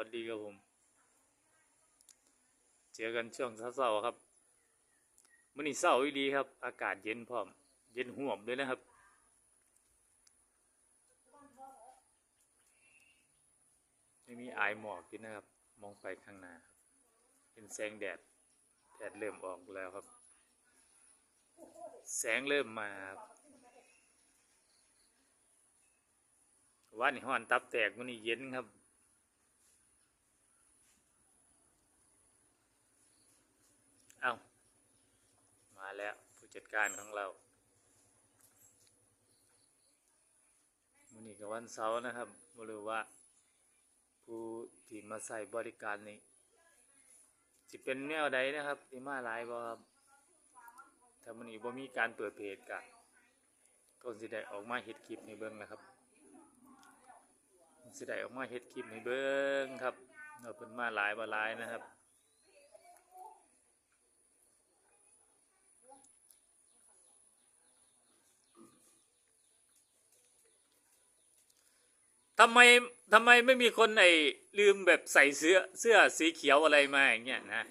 วัสดีครับผม เจอกันช่วงเช้าๆครับมื่อนี้เช้าอีดีครับ อากาศเย็นพร้อม เย็นห่วมด้วยนะครับ ไม่มีอายหมอกอยู่นะครับ มองไปข้างหน้าครับเป็นแสงแดด แดดเริ่มออกแล้วครับ แสงเริ่มมาครับวันนี้ห้อนตับแตกมันนี้เย็นครับ เอามาแล้วผู้ จัดการของเราวันนี้ก็วันเสาร์นะครับไม่รู้ว่า ผู้ที่มาใส่บริการนี้จะเป็นแนวใดนะครับที่มาหลายบ่ครับถ้ามันนี้บ่มีการเปิดเพจกันก็สิได้ออกมาเฮ็ดคลิปในเบิ้งนะครับสิได้ออกมาเฮ็ดคลิปในเบิ้งครับเราเป็นมาหลายบ่หลายนะครับ ทำไมทำไมไม่มีคนไอ้ลืมแบบใส่เสื้อเสื้อสีเขียวอะไรมาอย่างเงี้ยนะ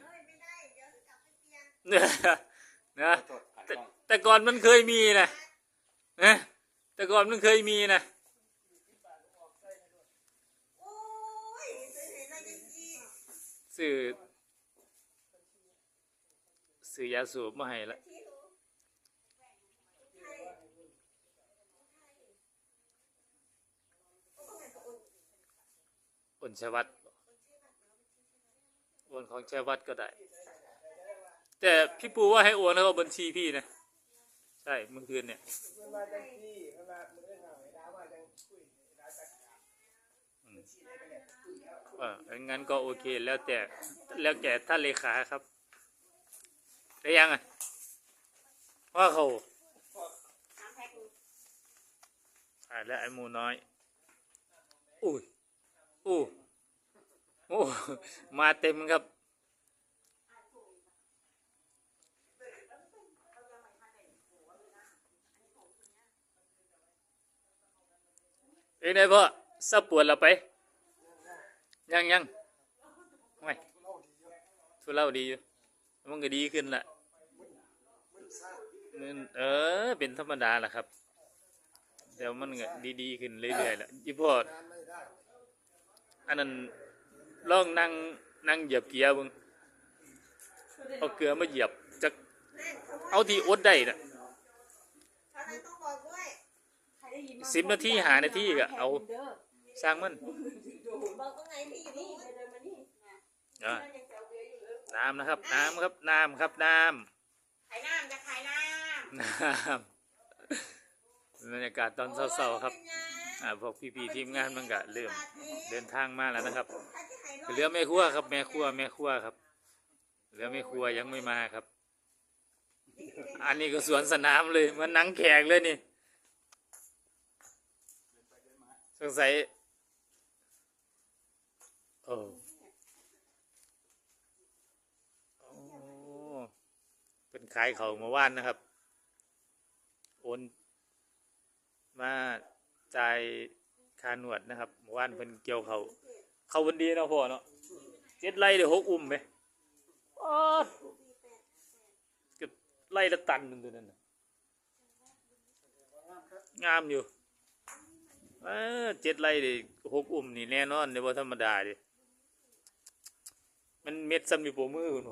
เนี่ยนะแต่แต่ก่อนมันเคยมีนะนะแต่ก่อนมันเคยมีนะโอ้ยไปเห็นอะไรกันจีสื่อสื่อยาสูบมาให้ละ ที่รู้ใครใครโอ้ก็ไงก็โอน อ้ นชวัตโอนของชวัตก็ได้ แต่พี่ปูว่าให้โอนเข้าบัญชีพี่นะ ใช่เมื่อคืนเนี่ยงั้นเอองั้นก็โอเคแล้วแต่แล้วแต่ท่านเลขาครับได้ยังอะว่าเขาแพ็คนึงอ่าแล้วไอ้มูน้อยอุ้ย โอ้โอ้มาเต็มครับ เอ้ยนายพ่อสับปวดเราไป ยังยังไม่ทุเลาดีอยู่ มันก็ดีขึ้นละเออ เป็นธรรมดาแหละครับ เดี๋ยวมันก็ดีๆขึ้นเรื่อยๆแหละยี่พ่อ อันนั้นลองนั่งนั่งเหยียบเกียร์เบึงเอาเกลือมาเหยียบจะนั่นเขาว่าเอาที่อดได้น่ะเขานั้นต้องบอกด้วยสิบนาทีหานาทีก็เอาสร้างมันบอกว่าไงพี่นี่เดินมานี่อะนั่นยังแซวเบียร์อยู่เลยน้ำนะครับ น้ำครับ น้ำครับ น้ำขายน้ำจะขายน้ำน้ำบรรยากาศตอนเศร้าๆครับ อ่าพวกพี่ๆทีมงานมันก็เริ่มเดินทางมาแล้วนะครับเหลือแม่ครัวครับแม่ครัวแม่ครัวครับเหลือแม่ครัวยังไม่มาครับ อันนี้ก็สวนสนามเลยมันหนังแขกเลยนี่สงสัยโอ้โอ้เป็นขายเขาเมื่อวานนะครับ โอนมา จ่ายค่าหนวดนะครับเมื่อวานเพิ่นเกี่ยวเขาเขาวันดีเนาะพ่อเนาะเจ็ดไร่เดี๋ยวหกอุ้มไหมอ้าวเก็บไร่ละตันหนึงตัวนั้นน่ะงามอยู่เออเจ็ดไร่เดี๋ยวหกอุ้มนี่แน่นอนเดี๋ยวธรรมดาดิมันเม็ดซ้ำมีโปมือคุณ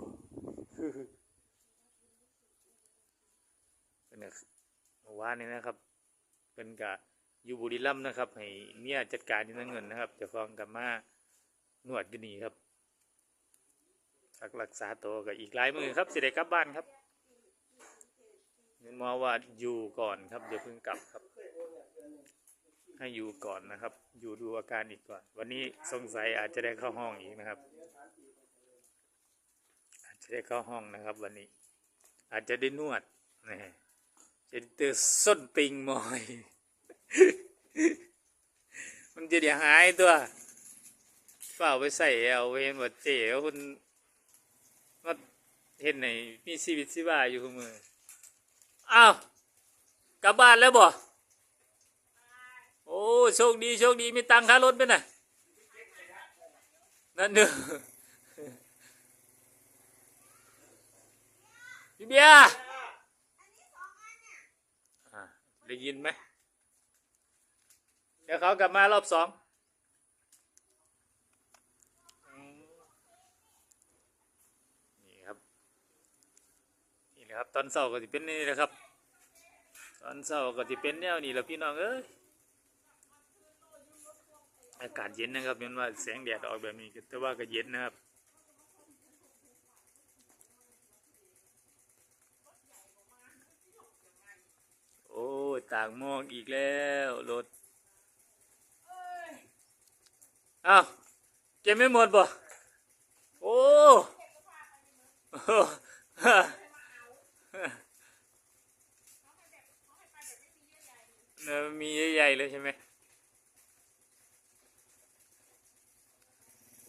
เป็นน่ะเมื่านนี้นะครับ เป็นกะ อยู่บุรีรัมย์นะครับ ให้เมียจัดการที่นั่นเงินนะครับเจะฟ้องกับมาหนวดอยู่นี่ครับพักรักษาตัวกับอีกหลายมือครับสิได้กลับบ้านครับเงินมอว่าอยู่ก่อนครับอย่าเพิ่งกลับครับ ให้อยู่ก่อนนะครับ อยู่ดูอาการอีกก่อน วันนี้สงสัยอาจจะได้เข้าห้องอีกนะครับ อาจจะได้เข้าห้องนะครับ วันนี้ อาจจะได้นวดนะฮะจะเจอส้นติงมอย มันจะเดี๋ยวหายตัวเฝ้าไปใส่เอาเวนหมดเจ๋วคุณมาเห็นไหนมีชีวิตชีวาอยู่คุณมืออ้าวกลับบ้านแล้วบ่โอ้โชคดีโชคดีมีตังค่ารถไหมน่ะนั่นเด้อพี่เบียร์อะได้ยินไหม เดี๋ยวเขากลับมารอบสองนี่ครับ นี่นะครับ ตอนเช้าก็จะเป็นนี่นะครับ ตอนเช้าก็จะเป็นแนวนี้แหละพี่น้องเอ้ยอากาศเย็นนะครับยันว่าแสงแดดออกแบบนี้แต่ว่าก็เย็นนะครับโอ้ต่างมอกอีกแล้วรถ อ้าวเก็บไม่หมดบ่โอ้โหเนอมีใหญ่ๆเลยใช่ไหม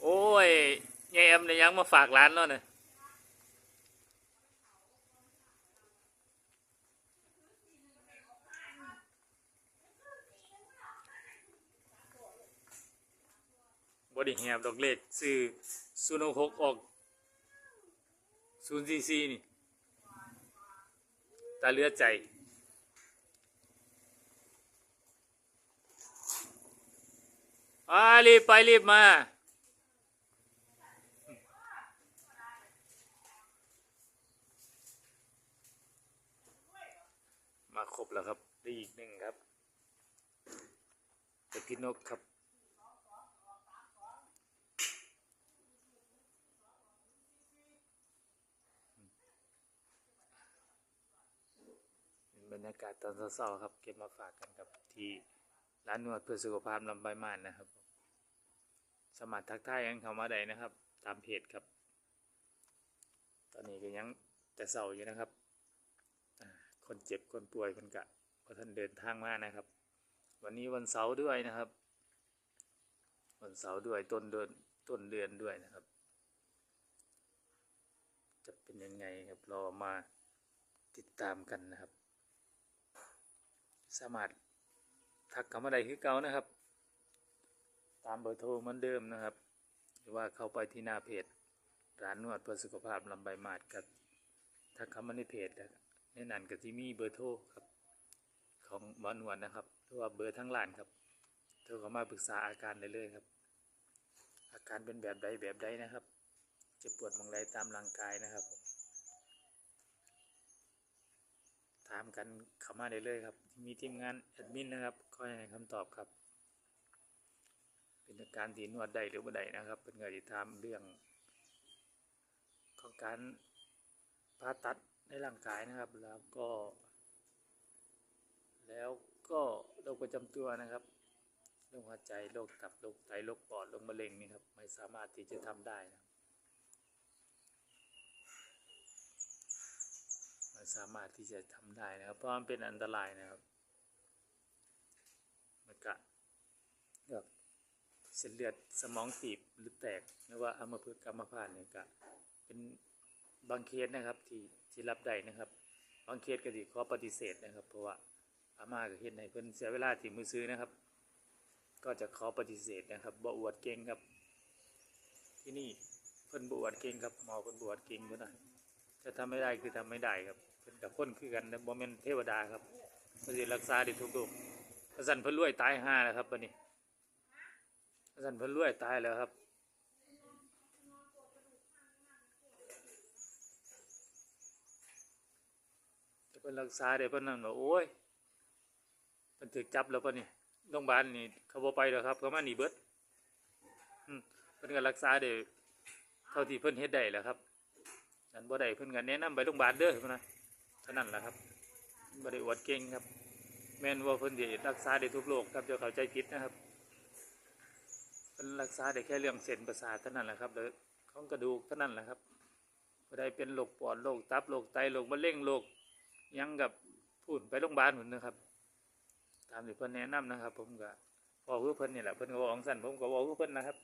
โอ้ยยายแอมเนี่ยยังมาฝากร้านแล้วเนี่ย บไดิแหบดอกเลขซื้อศูนย์หกออกศูนย์ซีซีนี่ตาเลือดใจอ่ารีบไปรีบมามาครบแล้วครับได้อีกหนึ่งครับแต่พี่นกครับ บรรยากาศตอนเช้าๆครับ เก็บมาฝากกันครับที่ร้านนวดเพื่อสุขภาพลำไบม่านนะครับ สมัครทักทายยังเข้ามาได้นะครับ ตามเพจครับ ตอนนี้ก็ยังแต่เศร้าอยู่นะครับ คนเจ็บคนป่วยคนกะก็ท่านเดินทางมานะครับ วันนี้วันเสาร์ด้วยนะครับ วันเสาร์ด้วยต้นเดือนต้นเดือนด้วยนะครับ จะเป็นยังไงครับรอมาติดตามกันนะครับ สามารถทักเข้ามาได้คือเก่านะครับ ตามเบอร์โทรเหมือนเดิมนะครับ หรือว่าเข้าไปที่หน้าเพจ ร้านนวดเพื่อสุขภาพลำไบมาดครับทักเข้ามาในเพจนะครันนั้นก็ที่มีเบอร์โทรครับของหมอนวดนะครับหรือว่าเบอร์ทั้งร้านครับโทรเข้ามาปรึกษาอาการได้เลยครับ อาการเป็นแบบใดแบบใดนะครับเจะปวดหมองใดตามร่างกายนะครับผมถามกันเข้ามาได้เลยครับ มีทีมงานแอดมินนะครับคอยให้คำตอบครับ เป็นการที่นวดได้หรือไม่ได้นะครับ เป็นเงยที่ถามเรื่อง ของการผ่าตัดในร่างกายนะครับ แล้วก็ แล้วก็โรคประจำตัวนะครับโรคหัวใจโรคตับโรคไตโรคปอดโรคมะเร็งนี่ครับ ไม่สามารถที่จะทำได้นะครับไม่ สามารถที่จะทำได้นะครับ เพราะมันเป็นอันตรายนะครับมันกะแบบเส้นเลือดสมองตีบหรือแตกหรือว่าอัมพฤกษ์อัมพาตเนี่ยกะเป็นบางเคสนะครับที่ที่รับได้นะครับ บางเคสก็สิขอปฏิเสธนะครับ เพราะว่าอาม่าก็เห็นให้เพิ่นเสียเวลาที่มือซื้อนะครับ ก็จะขอปฏิเสธนะครับบอวดเก่งครับ ที่นี่เพิ่นบวดเก่งครับหมอเพิ่นบวดเก่งเพิ่นนะจะทำไม่ได้คือทำไม่ได้ครับ เพิ่นกับคนคือกันนะบ่แม่นเทวดาครับเพิ่นสิรักษาได้ทุกโรคกระสันเพิ่นรวยตายห่าแล้วครับบัดนี้กระสันเพิ่นรวยตายแล้วครับเพิ่นรักษาได้เพิ่นนั่นว่าโอ้ยเพิ่นถูกจับแล้วเพิ่นนี่โรงพยาบาลนี่เขาบ่ไปแล้วครับเขามาหนีเบิดอืมเพิ่นก็รักษาได้เท่าที่เพิ่นเฮ็ดได้แหล้วครับอันบ่ได้เพิ่นก็แนะนำไปโรงพยาบาลเด้อเพิ่นนะ เท่านั้นแหละครับบ่ได้อวดเก่งครับ แม่นว่าเพิ่นสิรักษาได้ทุกโรคครับจะเข้าใจผิดนะครับเพิ่นรักษาได้แค่เรื่องเส้นประสาทเท่านั้นแหละครับแล้วของกระดูกเท่านั้นแหละครับบ่ได้เป็นโรคปอดโรคตับโรคไตโรคมะเร็งโรคยังกับพูดไปโรงพยาบาลหมือนนะครับ ตามที่เพิ่นแนะนำนะครับ ผมก็บอคือเพิ่นนี่แหละเพิ่นก็บอกของสั้นผมก็บอกคือเพิ่นนะครับ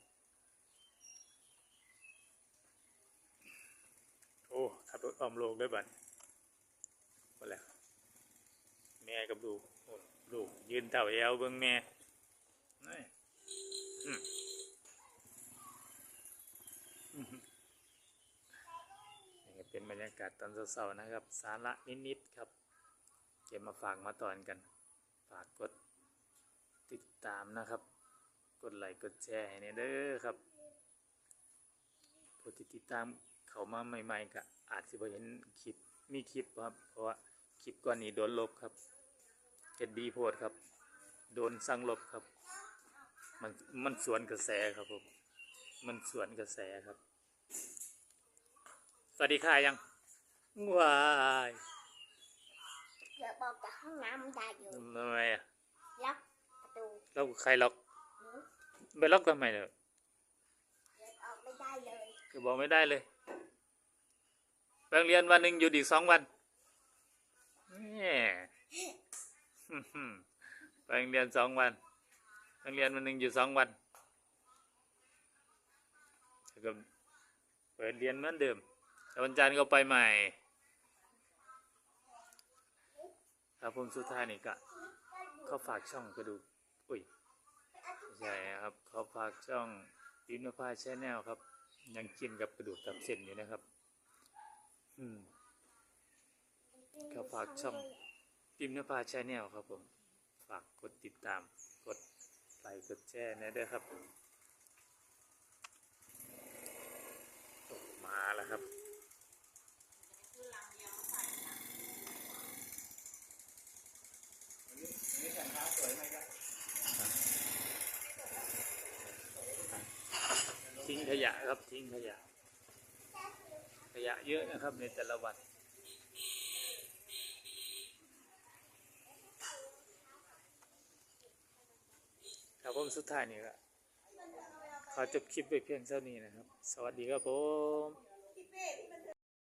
โอ้ขับรถอ้อมโลกด้วยบัด ไปแล้วแม่กับลูกลูกยืนเต่าแอวเบื้องแม่นี่เป็นบรรยากาศตอนเสาร์นะครับ สาระนิดๆครับ เก็บมาฝากมาตอนกัน ฝากกดติดตามนะครับ กดไลค์กดแชร์เนี่ยเด้อครับผู้ที่ติดตามเขามาใหม่ๆก็อาจจะเห็นคลิปมีคลิปครับเพราะว่า คลิปก่อนนี้โดนลบครับเฮ็ดดีโพดครับ โดนสั่งลบครับ มันมันสวนกระแสครับผม มันสวนกระแสครับ สวัสดีค่ะยังว้ายเดี๋ยวบอกจากห้องน้ำได้อยู่ทำไมอะล็อกประตูแล้วใครล็อกหนูไปล็อกทำไมเนี่ยเดี๋ยวออกไม่ได้เลยก็บอกไม่ได้เลยไปโรงเรียนวันหนึ่งหยุดอีกสองวัน แหม่ไปโรงเรียนสองวันไปโรงเรียนวันหนึ่งอยู่สองวันแล้วก็เปิดเรียนเหมือนเดิมแต่วันจันทร์ก็ไปใหม่ครับผมสุดท้ายนี่ก็เขาฝากช่องกระดูกอุ้ยใช่ครับเขาฝากช่องอินพาชแนลครับ ยังกินกับกระดูกตับเส้นอยู่นะครับ อืม เขา ฝากช่องพิมพ์นภาชาแนลครับผม ฝากกดติดตาม กดไลค์ กดแชร์นะด้วยครับมาแล้วครับวันนี้วันนี้แต่งร้านสวยไหมครับทิ้งขยะครับทิ้งขยะ ขยะเยอะนะครับในแต่ละวัน ครับผ มสุดท้ายนี่ก็ขอจบคลิปไปเพียงเท่านี้นะครับ สวัสดีครับผม